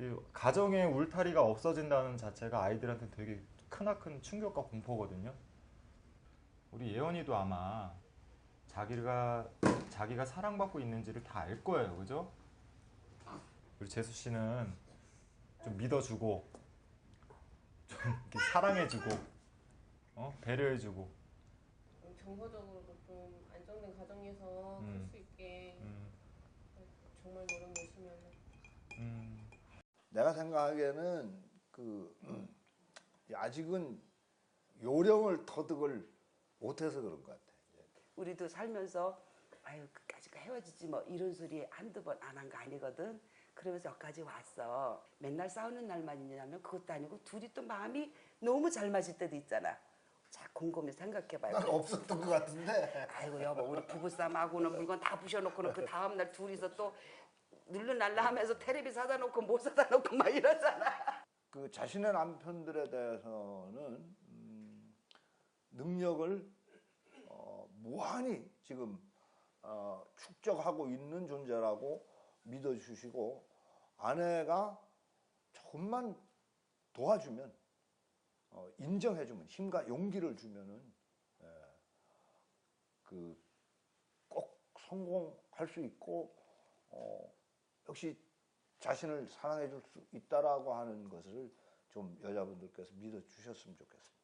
이 가정의 울타리가 없어진다는 자체가 아이들한테 되게 크나큰 충격과 공포거든요. 우리 예원이도 아마 자기가 자기가 사랑받고 있는지를 다 알 거예요, 그죠? 우리 재수 씨는 좀 믿어주고 좀 사랑해주고 어 배려해주고 정서적으로도 좀 안정된 가정에서 음. 살수 있게 음, 정말 노력 열심히 음, 내가 생각하기에는 그 음, 아직은 요령을 터득을 못해서 그런 것 같아. 우리도 살면서 아유 끝까지가 헤어지지 뭐 이런 소리 한두 번 안 한 거 아니거든. 그러면서 여기까지 왔어. 맨날 싸우는 날만 있냐면 그것도 아니고 둘이 또 마음이 너무 잘 맞을 때도 있잖아. 자 곰곰이 생각해봐요. 난 없었던 것 같은데. 아이고 여보 우리 부부싸움하고는 물건 다 부셔놓고는 그 다음날 둘이서 또 눌러날라 하면서 테레비 사다 놓고 못 사다 놓고 막 이러잖아. 그 자신의 남편들에 대해서는 음, 능력을 어, 무한히 지금 어, 축적하고 있는 존재라고 믿어주시고 아내가 조금만 도와주면 어, 인정해주면 힘과 용기를 주면은 그꼭 성공할 수 있고 어, 역시 자신을 사랑해 줄 수 있다라고 하는 것을 좀 여자분들께서 믿어 주셨으면 좋겠습니다.